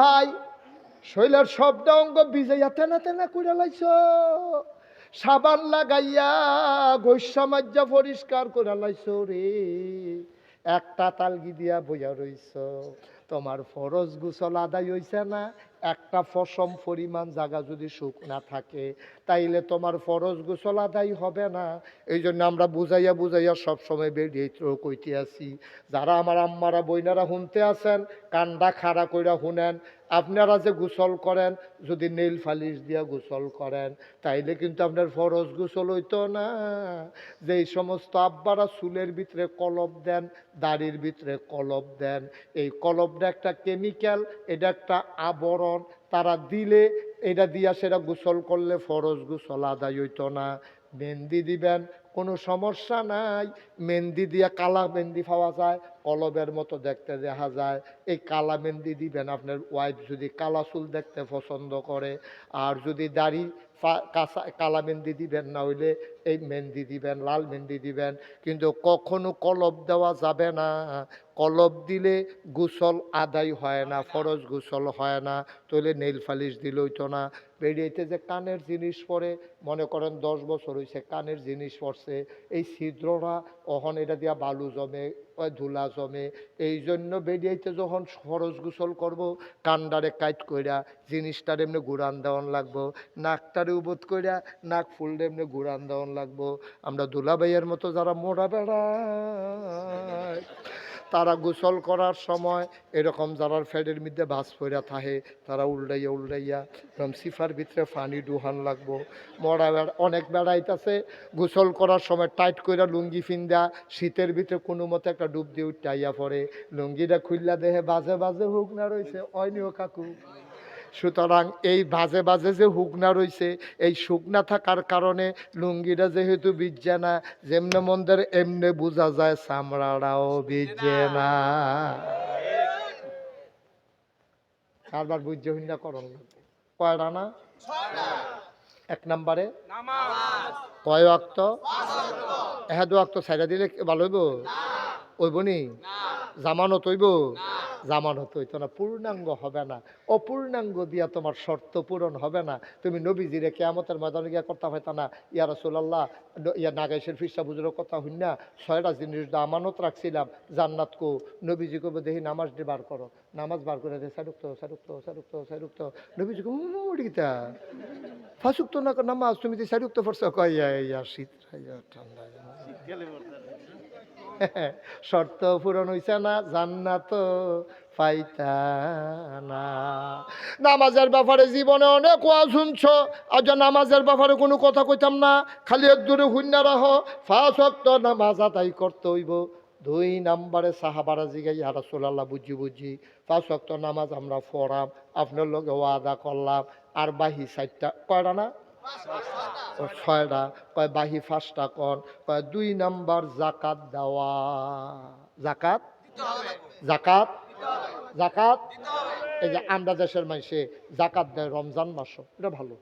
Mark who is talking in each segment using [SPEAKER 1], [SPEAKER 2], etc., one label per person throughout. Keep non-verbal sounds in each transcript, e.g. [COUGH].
[SPEAKER 1] ভাই, শৈলের শব্দ অঙ্গ বিজয়া তেনা তেনা করে লাইছ। সাবান লাগাইয়া গৈসামাজ্যা পরিষ্কার করে লাইছ রে। একটা তালগি দিয়া বইয়া রইছ। তোমার ফরজ গুসল আদায় হইছে না? একটা ফসম পরিমাণ জায়গা যদি সুখ না থাকে, তাইলে তোমার ফরজ গোসল আদায় হবে না। এই জন্য আমরা বুঝাইয়া বুঝাইয়া সবসময় বেরিয়ে কইতে আছি যারা আমার আম্মারা বইনারা শুনতে আছেন কান্দা খাড়া কইরা শুনেন আপনারা যে গোসল করেন, যদি নীল ফালিশ দিয়া গোসল করেন, তাইলে কিন্তু আপনার ফরজ গোসল হইতো না। যে এই সমস্ত আব্বারা চুলের ভিতরে কলব দেন, দাড়ির ভিতরে কলব দেন, এই কলবটা একটা কেমিক্যাল, এটা একটা আবরণ। তারা দিলে, এটা দিয়া সেটা গোসল করলে ফরজ গোসল আদায় হইতো না। মেহেন্দি দিবেন, কোনো সমস্যা নাই। মেহেন্দি দিয়া কালা মেহেন্দি পাওয়া যায়, কলবের মতো দেখতে দেখা যায়। এই কালা মেহেন্দি দিবেন, আপনার ওয়াইফ যদি কালা চুল দেখতে পছন্দ করে, আর যদি দাড়ি কালা মেহেন্দি দিবেন, না হইলে এই মেহেন্দি দিবেন, লাল মেহেন্দি দিবেন। কিন্তু কখনো কলব দেওয়া যাবে না। কলব দিলে গোসল আদায় হয় না, ফরজ গোসল হয় না। তাহলে নেইল ফালিশ দিলেও তো না। বেরিয়েতে যে কানের জিনিস পরে, মনে করেন দশ বছর হয়েছে কানের জিনিস পড়ছে এই ছিদ্ররা অহন এটা দিয়া বালু জমে ধুলা জমে, এই জন্য বেরিয়েতে যখন ফরজ গোসল করব, কান্ডারে কাইট কইরা জিনিসটার এমনি ঘুরান দেওয়ান লাগবো, নাকটারে উবোধ কইরা নাক ফুলটা এমনি ঘুরান দেওয়ান লাগবো। আমরা দুলাভাইয়ের মতো যারা মোড়া বেড়ায় তারা গোসল করার সময় এরকম যারা ফ্যাডের মধ্যে বাস পইরা থাকে, তারা উল্টাইয়া উল্টাইয়া এরকম সিফার ভিতরে পানি ডুহান লাগবো। মরা অনেক বেড়াইতেছে গোসল করার সময় টাইট কইরা লুঙ্গি ফিন্দা, শীতের ভিতরে কোনো মতে একটা ডুব দিয়ে উঠাইয়া পড়ে। লুঙ্গিটা খুললা দেহে, বাজে বাজে হুক না রয়েছে অয়নিও কাকু। সুতরাং এই বাজে বাজে যে হুকনা রয়েছে এই শুকনা থাকার কারণে লুঙ্গিটা যেহেতু বিজে না, যেমনে মন্দের এমনে বোঝা যায় চামড়াটাও বিজে না। কারবার বুঝছে হইনা করণ কয়টা না? এক নম্বরে? কয় অক্ত এহা দু অক্ত ছাইড়া দিলে ভালো হইব? ওইব নি? জামানত হইব? জামানত হইতো না, পূর্ণাঙ্গ হবে না। অপূর্ণাঙ্গ দিয়া তোমার শর্ত পূরণ হবে না। তুমি নবীজিরে কেয়ামতের ময়দানে গিয়া করতে হইতা না, ইয়া রসুল্লাহ ইয়া নাগাইশের ফিসা বুজুরের কথা হইন না ছয়টা জিনিস আমানত রাখছিলাম, জান্নাত কো। নবীজি কবে দেখি নামাজ দিয়ে বার করো। নামাজ বার করে দে, সারুক্ত সারুক্ত সারুক্ত সারুক্ত। নবীজি কো উড়িতা ফাসুক্ত না নামাজ, তুমি তো সারুক্ত পড়ছো কয় ইয়া শীত ঠান্ডা। শর্ত পূরণ হইছে না, জান্নাত পাইতা না নামাজের ব্যাপারে জীবনে অনেক ওয়াজ শুনছ, আজ নামাজের ব্যাপারে কোনো কথা কইতাম না, খালি এক দূরে রাহ ফাঁস অক্ত নামাজ আদায় করতে হইব। দুই নাম্বারে সাহাবারা জিগাই হারা সোলাল্লাহ বুঝি বুঝি, পাঁচ নামাজ আমরা পড়াম, আপনার লগে ওয়াদা করলাম, আর বাহি সাইডটা, কয়টা না? ছয়টা, কয় বাহি পাঁচটা কন কয় দুই নাম্বার জাকাত দেওয়া। জাকাত? জাকাত? জাকাত? এই যে আমরা দেশের মানুষে জাকাত দেয় রমজান মাস এটা ভালো।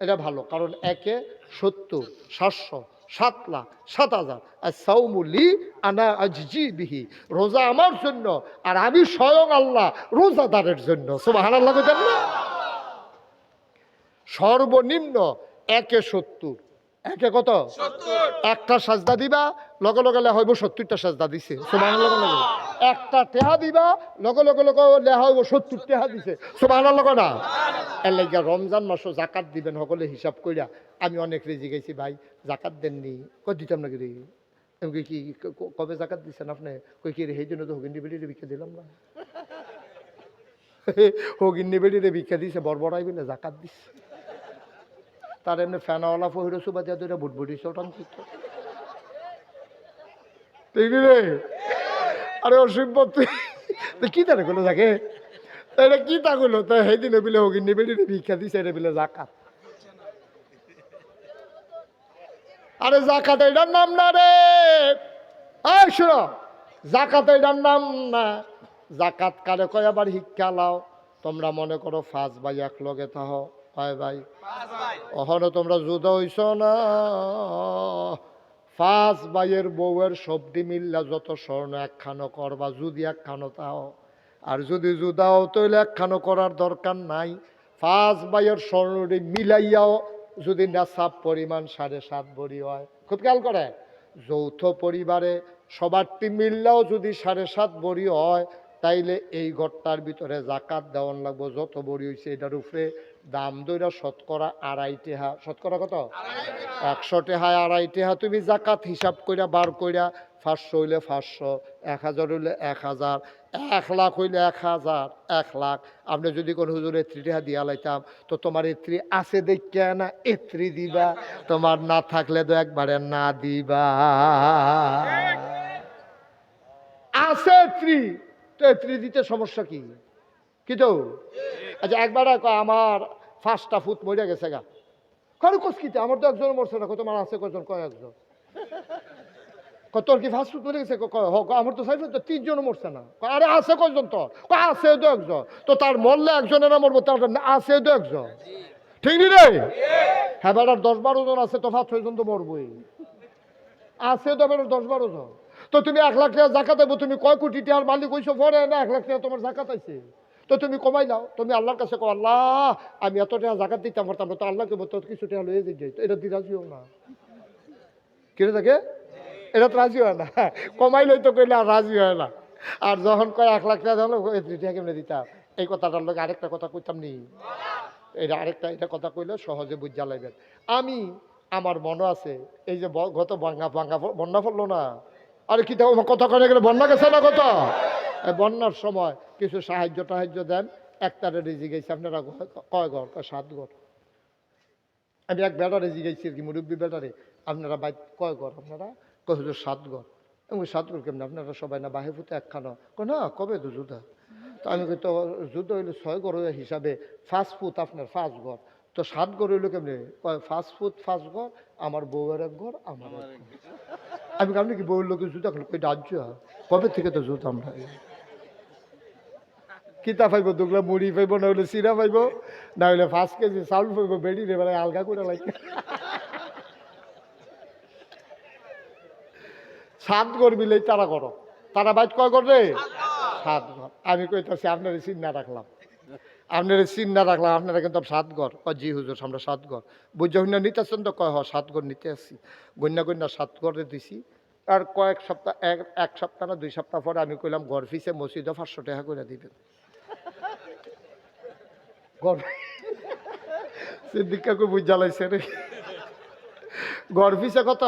[SPEAKER 1] এটা ভালো, কারণ একে সত্তর, সাতশো, সাত লাখ, সাত হাজার। আর সৌমুলি আনা আজি বিহি। রোজা আমার জন্য, আর আমি স্বয়ং আল্লাহ রোজাদারের জন্য। সুবাহ আল্লাহ না? সর্বনিম্ন একে সত্তর। একে কত? একটা সাজদা দিবা লগে লগে লেখা হইব সত্তরটা সাজদা দিছে। সুবাহ লগে লগে। একটা টেহা দিবা লগে লগে লগে লেখা হইব সত্তর টেহা দিছে। সুবাহ লগে না? এর লাগে রমজান মাসও জাকাত দিবেন সকলে হিসাব কইরা। আমি অনেক রেজি গেছি ভাই জাকাত দেননি। কই দিতাম নাকি রে? আমি কই কি কবে জাকাত দিচ্ছেন আপনি? কই কি সেই জন্য তো হগিন্দি বেড়িয়ে ভিক্ষা দিলাম না। [LAUGHS] হগিন্নি বেড়িয়ে ভিক্ষা দিছে বড়বড়াই বলে জাকাত দিচ্ছে তার এমনি ফ্যানাওয়ালা ফহির সুবা দিয়া দুইটা বুটবুটি চটান রে? আরে অসভ্য কি তারে গুলো থাকে এটা কি তা গুলো তো সেই দিনে বিলে নিবেলি রে ভিক্ষা দিছে, এটা বিলে জাকাত। আরে জাকাত এটার নাম না রে। আয় শুনো, জাকাত এটার নাম না। জাকাত কারে কয় আবার শিক্ষা লাও, তোমরা মনে করো ফাঁস ভাই এক লগে থাহ। কয় ভাই। অহনো তোমরা জুদা হইছ না? ফাঁস ভাইয়ের বউয়ের সবদি মিল্লা যত স্বর্ণ একখানো করবা যদি একখানো তাও আর যদি জুদাও তৈলে একখানো করার দরকার নাই। পাঁচ বাইয়ের স্বর্ণটি মিলাইয়াও যদি নেশাব পরিমাণ সাড়ে সাত ভরি হয়। খুব খেয়াল করে। যৌথ পরিবারে সবারটি মিললেও যদি সাড়ে সাত ভরি হয় তাইলে এই ঘরটার ভিতরে জাকাত দেওয়ান লাগবো, যত বড়ি হয়েছে এটার উপরে দাম দইরা শতকরা আড়াই টেহা। শতকরা কত? একশো টেহায় আড়াই টেহা। তুমি জাকাত হিসাব কইরা বার কইরা পাঁচশো হইলে পাঁচশো, এক হাজার হইলে এক হাজার, এক লাখ হইলে এক হাজার, এক লাখ। আপনি যদি কোনো হুজুর এত্রি টেহা দিয়া লাইতাম, তো তোমার এত্রি আছে দেখিয়া না এত্রি দিবা, তোমার না থাকলে তো একবারে না দিবা। আছে এত্রি। দিতে সমস্যা কি? কি তো? আচ্ছা একবার আমার ফার্স্টটা ফুট মরে গেছে গা। কারও কসকিতে আমার তো একজন মরছে না, কত তোমার আছে কজন কয় একজন? তোর কি ফার্স্ট ফুট মরে গেছে? আমার তো সাইফ তো তিনজন মরছে না। আরে আছে কয়জন তোর? আছে তো একজন। তো তার মরলে একজনের না মরবো, তার আছে তো একজন। ঠিক নি রে? হ্যাঁ বেটার দশ বারো জন আছে, তো ফার্স্ট ছয়জন তো মরবই। আছে তো বেটার দশ বারো জন। তো তুমি এক লাখ টাকা জাকাত দেবো, তুমি কয় কোটি টাকার মালিক হইছো? পরে না, এক লাখ টাকা তোমার জাকাত আইছে। তো তুমি কমাই দাও তুমি আল্লাহর কাছে কো আল্লাহ, আমি এত টাকা জাকাত দিতাম পারতাম তো আল্লাহকে বলতো কিছু টাকা লয়ে তো এটা দিয়ে রাজিও না। কিরে থাকে এটা তো রাজি হয় না। কমাইলেই তো কইলে আর রাজি হয় না। আর যখন কয়, এক লাখ টাকা এত্রি টাকা কেমনে দিতাম? এই কথাটার লোক আরেকটা কথা কইতাম নি। এটা আরেকটা, এটা কথা কইলে সহজে বুঝা লাগবেন আমি, আমার মনে আছে, এই যে গত বাঙ্গা বাঙ্গা বন্যা পড়ল না। আরে কি কথা কনে গেলে বন্যা গেছে না কত বন্যার সময় কিছু সাহায্য টাহায্য দেন, একটারে রেজি গেছে, আপনারা কয় ঘর? কয় সাত ঘর? আমি এক বেটারে জিগাইছি আর কি, মুরব্বী বেটারে আপনারা বাই কয় ঘর আপনারা? কয় সাত ঘর। আমি সাত ঘর কেমন? আপনারা সবাই না বাহে ফুতে একখানা। না, কবে তো যুদ্ধ? তো আমি তো যুদ্ধ হইলে ছয় ঘর হিসাবে ফাস্ট ফুট আপনার ফার্স্ট ঘর। তো সাত ঘর হইল কেমনি? কয় ফার্স্ট ফুট ফার্স্ট ঘর, আমার বউয়ের এক ঘর, আমার আমি আপনি কি বউয়ের লোকের জুতা কই রাজ্য কবে থেকে তো জুতা আমরা? কিতা পাইব দুগলা মুড়ি পাইব না হইলে চিরা পাইব না হলে পাঁচ কেজি চাউল পাইব বেড়ি রে বেলায় আলগা করে লাগে সাত ঘর মিলেই তারা করো। তারা বাইট কয় রে? সাত ঘর। আমি কইতাছি আপনার চিন্তা রাখলাম। আপনার না রাখলাম আপনারা কিন্তু সাত ঘর। কয় জি হুজুর আমরা সাত ঘর। বুঝে হইনা নিতেছেন তো কয় হ সাত ঘর নিতে আসছি। গন্যা গন্যা সাত ঘরে দিছি। আর কয়েক সপ্তাহ এক এক সপ্তাহ না দুই সপ্তাহ পরে আমি কইলাম ঘর ফিসে মসজিদে পাঁচশো টাকা করে দিবেন। ঘর [LAUGHS] সিদ্দিকাকে বুঝ জ্বালাইছে রে। ঘর ফিসে কত?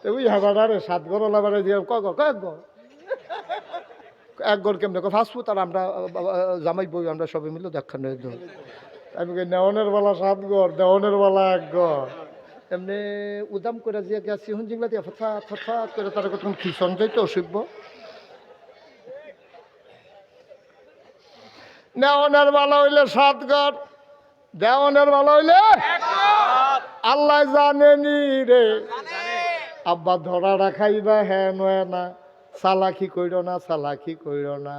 [SPEAKER 1] তো ওই হাবার রে সাত ঘর ওলা বারে দিয়ে ক ঘর? কয়েক ঘর? এক ঘর কেমনে? ফুড আর আমরা জামাই বই আমরা সবাই মিলে দেখান আমি কই নেওয়ানের বেলা সাত গড় দেওয়ানের বেলা এক ঘর এমনি উদাম করে যে গেছি হুন জিংলা দিয়ে ফটফাট ফটফাট করে তারা কতক্ষণ খিসন যাইতো অসুখ নেওয়ানের বেলা হইলে সাত গড় দেওয়ানের বেলা হইলে আল্লাহ জানেনি রে। আব্বা ধরা রাখাইবা হ্যাঁ নয় না চালাকি কইর না চালাকি কইর না।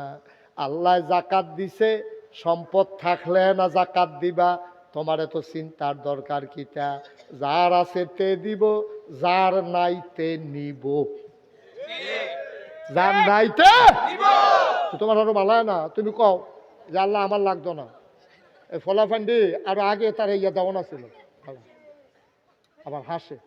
[SPEAKER 1] আল্লাহ জাকাত দিছে সম্পদ থাকলে না জাকাত দিবা। তোমার এত চিন্তার দরকার কিটা? যার আছে তে দিব যার নাই তে নিব। যার নাইতে তো তোমার আরও ভালো না? তুমি কও যে আল্লাহ আমার লাগতো না। এই ফলাফান্ডি আর আগে তার ইয়া দেওয়া ছিল আবার হাসে।